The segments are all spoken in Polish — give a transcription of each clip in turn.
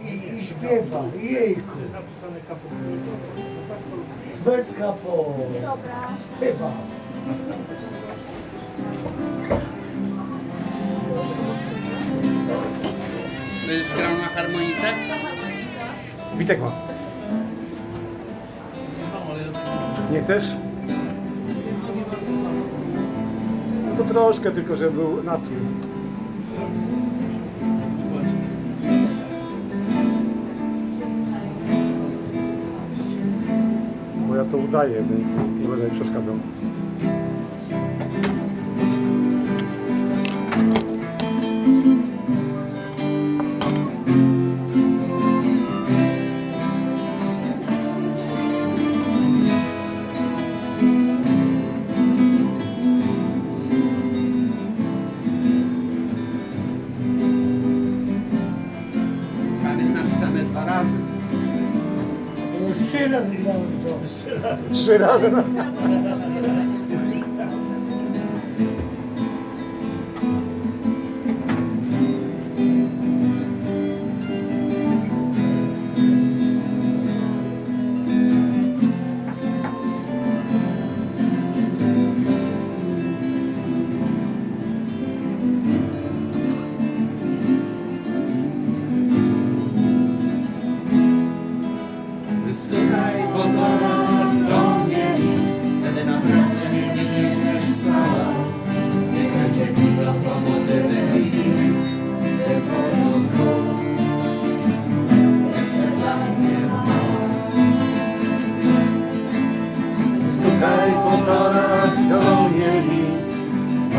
i, i śpiewa. Jejku. Bez kapo. Dobra. Chyba. Będziesz grał na harmonice? Witek ma. Nie chcesz? No to troszkę tylko, żeby był nastrój. Ja to udaję, więc nie będę mi przeszkadzał. Düşüyor şey lazım. Düşüyor şey lazım.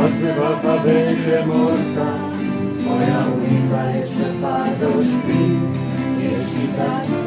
Choćby w alfabecie Morsa. Moja ulica jeszcze twardo śpi, jeśli tak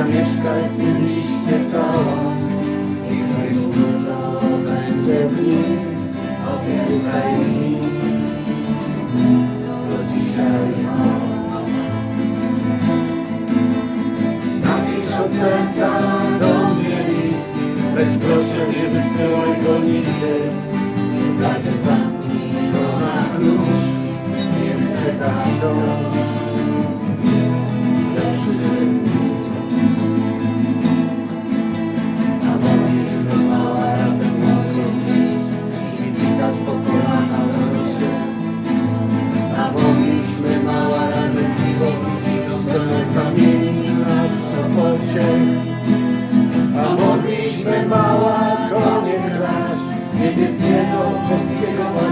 Zamieszkaj w tym liście cała Niech tak dużo będzie w nim Odwiedzaj mi Do dzisiaj Napiszą serca do mnie list Lecz proszę nie wysyłaj go nigdy Szukajcie zamknij go na klucz Niech czeka wciąż cielo, por